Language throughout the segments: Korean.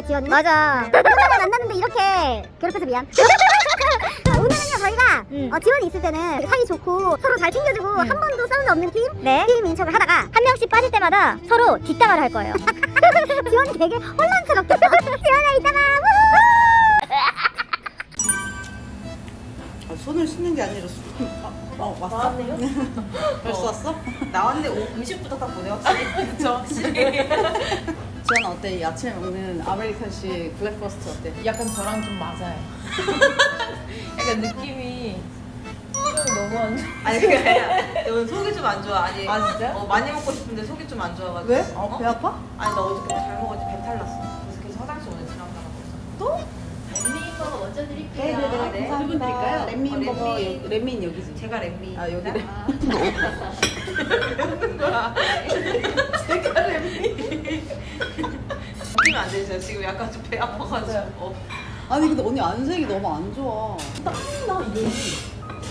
아니야 지연이? 맞아 오랜만에 만났는데 이렇게 괴롭혀서 미안 오늘은요 저희가 음. 어, 지원이 있을 때는 사이 좋고 서로 잘 챙겨주고 한 번도 싸운 적 없는 팀 네. 팀인 척을 하다가 한 명씩 빠질 때마다 서로 뒷담화를 할 거예요. 지원이 되게 혼란스럽겠다 지원아 이따가 아, 손을 씻는 게 아니라 수... 어, 어 왔어? 나왔네요? 벌써 왔어? 나왔는데 오- 음식부터 딱 보내 확실히 그쵸 확실히 지연아 어때? 이 아침에 먹는 아메리칸식 블랙버스트 어때? 약간 저랑 좀 맞아요 약간 느낌이 너무 안 좋아 아니 그게 아니라 오늘 속이 좀 안 좋아 아니 아, 진짜요? 어, 많이 먹고 싶은데 속이 좀 안 좋아가지고 왜? 어? 배 아파? 아니 나 어저께 잘 먹었지 배탈 났어 그래서 계속 화장실 오늘 지나가다가 또? 햄버거 먼저 드릴게요. 네 네 네 네. 감사합니다 렛민 어, 버거. 여기- 렛민 여기지? 제가 랩미 아 여기 렛 제가 랩미 웃기면 안 되죠 지금 약간 좀 배 아파가지고 어. 아니 근데 언니 안색이 너무 안 좋아 땀나 이게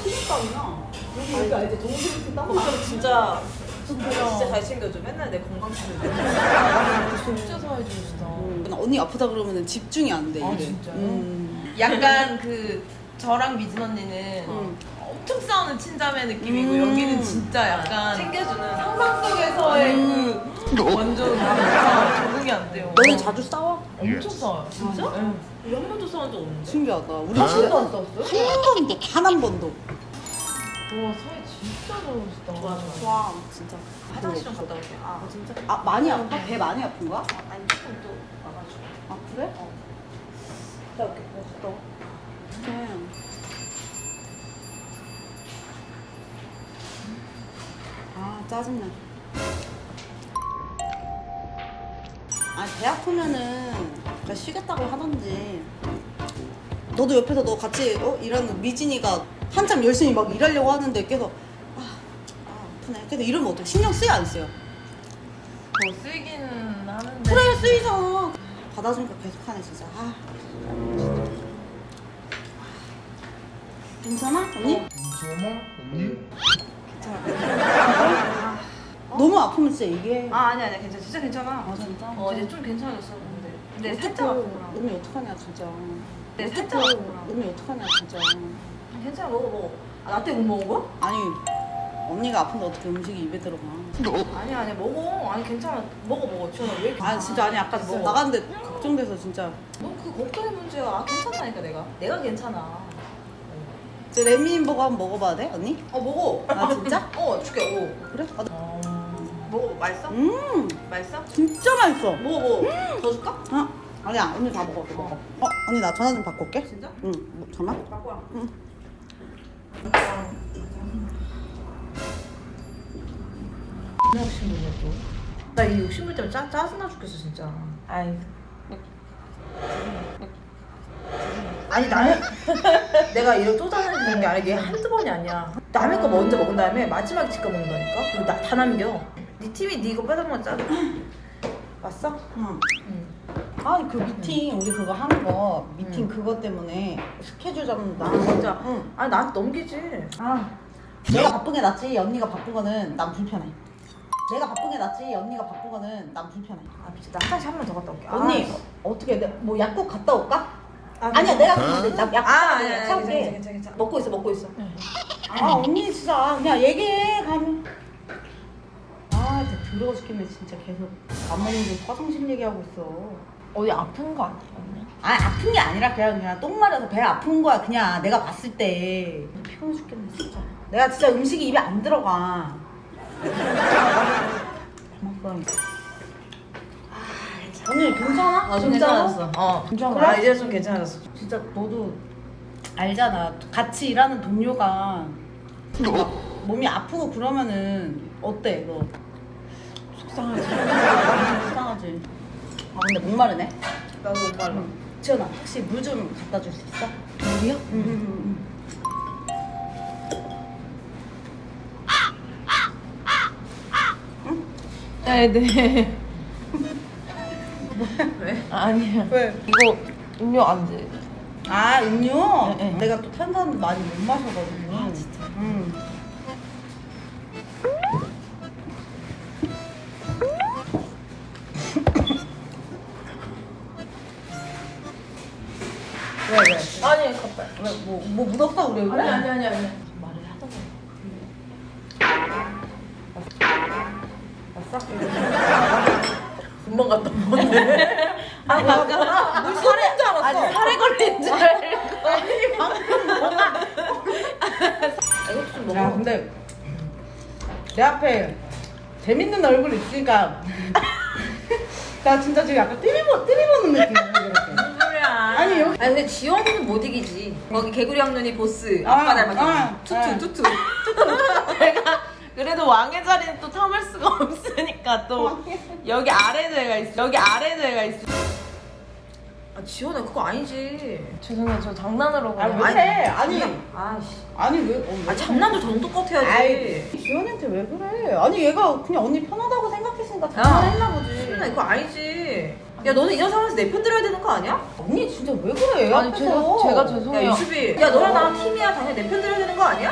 피부땀이나 여기 여기 알지? 동생 땀 걱정 진짜 진짜 잘 챙겨줘 맨날 내 건강 챙겨줘 진짜 사회주의시다 음, 언니 아프다 그러면 집중이 안 돼. 아, 이게. 진짜요? 음. 약간 그 저랑 미진 언니는 음. 엄청 싸우는 친자매 느낌이고 음. 여기는 진짜 약간 챙겨주는 상상 속에서의 그 완전 다 적응이 안 돼요. 너는 자주 싸워? 엄청 싸워요. 진짜? 응. 우리 한 번도 싸운 적 없는데 신기하다. 우리 한 진짜 번도 안 싸웠어요? 한 번도 단 한 번도. 와 사이 진짜 좋아 와 진짜. 화장실 좀 갔다 올게 아 진짜? 아 많이 아파? 배 많이 아픈 거야? 아니 조금 또 와가지고 아 그래? 어. 나 이렇게 멋있다. 그래. 아 짜증나. 배 아프면은 그냥 쉬겠다고 하던지. 너도 옆에서 너 같이 어? 일하는 미진이가 한참 열심히 막 일하려고 하는데 계속 아, 아 아프네. 근데 이러면 어떡해? 신경 쓰여 안 쓰여? 뭐 쓰이기는 하는데. 그래 쓰이잖아. 받아주니까 계속하네 진짜. 아. 괜찮아 언니? 괜찮아? 언니? 너무 아프면 진짜 얘기해. 아 아니 아니 괜찮아 진짜 괜찮아 아, 진짜? 어 이제 좀 괜찮아졌어 근데 근데. 살짝 아프구나 언니 어떡하냐 진짜. 근데 살짝 아프구나 언니 어떡하냐 진짜. 괜찮아 먹어 먹어 아, 나 때문에 못 먹은? 아니 언니가 아픈데 어떻게 음식이 입에 들어가? 아니 아니 먹어 아니 괜찮아 먹어 먹어 지원아 왜 이렇게 아 진짜 아니 아까 먹어. 나갔는데 걱정돼서 진짜. 너그 걱정의 문제야 아 괜찮다니까 내가 내가 괜찮아 저 레미인 버거 한번 먹어봐야 돼 언니? 어 먹어 아 진짜? 어 줄게 오 그래? 아, 나- 어... 먹어 맛있어? 음 맛있어? 진짜 맛있어. 먹어 먹어 더 줄까? 어? 아니야 언니 다 먹어. 다 먹어. 어 언니 나 전화 좀 바꿔 올게. 진짜? 응 뭐, 잠만. 갖고 와나 욕심부려 또. 나이 욕심물 때문에 짜, 짜증나 죽겠어 진짜 아이. 아니 나는 내가 또 짜증내는 게 아니라 이게 한두 번이 아니야 남의 거 먼저 먹은 다음에 마지막에 지가 먹는다니까 그리고 나, 다 남겨 네 팀이 네 이거 뺏어먹은 짜증 왔어? 응. 응 아니 그 미팅 우리 그거 하는 거 미팅 그거 때문에 스케줄 잡는다. 아 진짜? 응. 아니 나한테 넘기지 아 내가 바쁜 게 낫지 언니가 바쁜 거는 난 불편해. 내가 바쁜 게 낫지 언니가 바쁜 거는 난 불편해. 아 미친 나 화장실 한번 더 갔다 올게 언니 아, 어떻게 내, 뭐 약국 갔다 올까? 아, 아니야 내가 근데 나 약국 아 아니. 아니 사올게. 괜찮아 괜찮아 괜찮아 먹고 있어 먹고 있어 아 언니 진짜 그냥 얘기해 가면. 아 진짜 더러워 죽겠네 진짜 계속 안 먹는데 화장실 얘기하고 있어. 어디 아픈 거 아니야? 언니? 아 아픈 게 아니라 그냥 그냥 똥 마려서 배 아픈 거야 그냥 내가 봤을 때. 피곤해 죽겠네 진짜. 내가 진짜 음식이 입에 안 들어가. 고맙다. 언니 괜찮아? 어좀 괜찮아졌어. 어. 괜찮아? 아 이제 좀 괜찮아졌어. 진짜 너도 알잖아. 같이 일하는 동료가 막 몸이 아프고 그러면은 어때 너 속상하지 속상하지 아 근데 목마르네 나도 못 말라 지연아 혹시 물 좀 갖다 줄 수 있어? 물이요? 응, 네, 네. 왜? 아니야. 왜? 이거 음료 안 돼. 아 음료? 네, 네. 내가 또 탄산을 많이 못 마셔가지고 아 진짜? 응 왜 왜? 아니 갑자기. 뭐, 뭐 묻었어 우리 얼굴에? 아니 아니 아니 아니. 말을 하다가. 금방 갔다 온데. 아니 아까 물 쏟는 줄 알았어. 아니 살에 걸린 줄 알고. 아니 방금 뭐가? 이것도 좀 야. 근데 내 앞에 재밌는 얼굴 있으니까 나 진짜 지금 약간 띠리보 띠리보는 느낌 아니 여기 아니 근데 지원이는 못 이기지. 거기 개구리 학년이 보스 아, 아빠 닮았잖아. 아, 투투 아. 투투. 내가 그래도 왕의 자리는 또 탐할 수가 없으니까 또 여기 아래 제가 있어. 여기 아래 제가 있어. 아 지원아 그거 아니지. 죄송해요. 저 장난으로 그냥. 아왜 그래? 아니 아씨. 아니 왜? 어, 왜 아 장난도 정도 껏 해야지. 아이 지원이한테 왜 그래? 아니 얘가 그냥 언니 편하다고 생각했으니까 장난했나 보지. 수민아 그거 아니지. 야 너는 이런 상황에서 내 편 들어야 되는 거 아니야? 언니 진짜 왜 그래? 아니 앞에서. 제가 제가 야 죄송해요. 유수비. 야 너랑 나랑 팀이야 당연히 내 편 들어야 되는 거 아니야?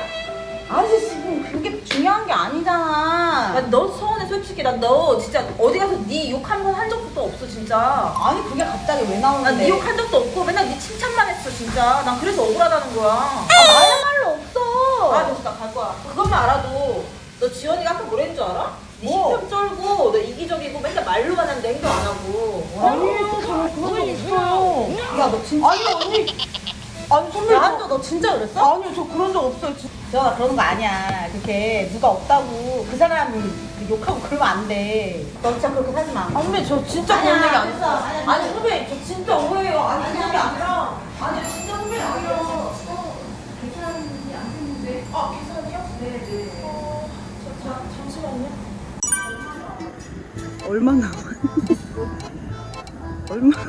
아니 지금 그게 중요한 게 아니잖아. 야너 서운해 솔직히 난 너 진짜 어디 가서 네 욕 한 번 한 적도 없어 진짜. 아니 그게 갑자기 왜 나오는데? 난네욕한 적도 없고 맨날 네 칭찬만 했어 진짜. 난 그래서 억울하다는 거야. 말할 말로 없어. 아, 됐어, 나갈 거야. 그것만 알아도 너 지원이가 아까 뭐랬는 줄 알아? 신평 쩔고 너 이기적이고 맨날 말로만 하는데 행동 안 하고. 아니 진짜 그런 거 있어요. 야 너 진짜 아니 언니 아니 선배 나한테 너 진짜 그랬어? 아니요 저 그런 적 없어요. 진- 저 그런 거 아니야. 그렇게 누가 없다고 그 사람은 욕하고 그러면 안 돼. 너 진짜 그렇게 살지 마. 선배 저 진짜 그런 얘기 안 했어. 아니 선배 저 진짜 오해해요. 아니 그런 게 아니라 아니 진짜 선배 아니라. 얼마나 얼마나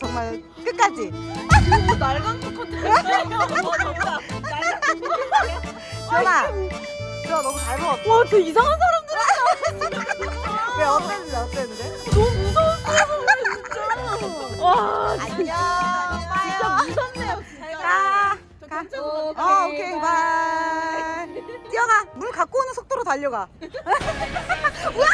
정말 끝까지. 날강 컷 지연아, 지연아 너무 잘 먹었어. 와, 저 이상한 사람들 왜 어땠는데 어땠는데? 진짜. 무섭네요. 가. 가. 어 오케이 바이. 뛰어가. 물 갖고 오는 속도로 달려가. 우와!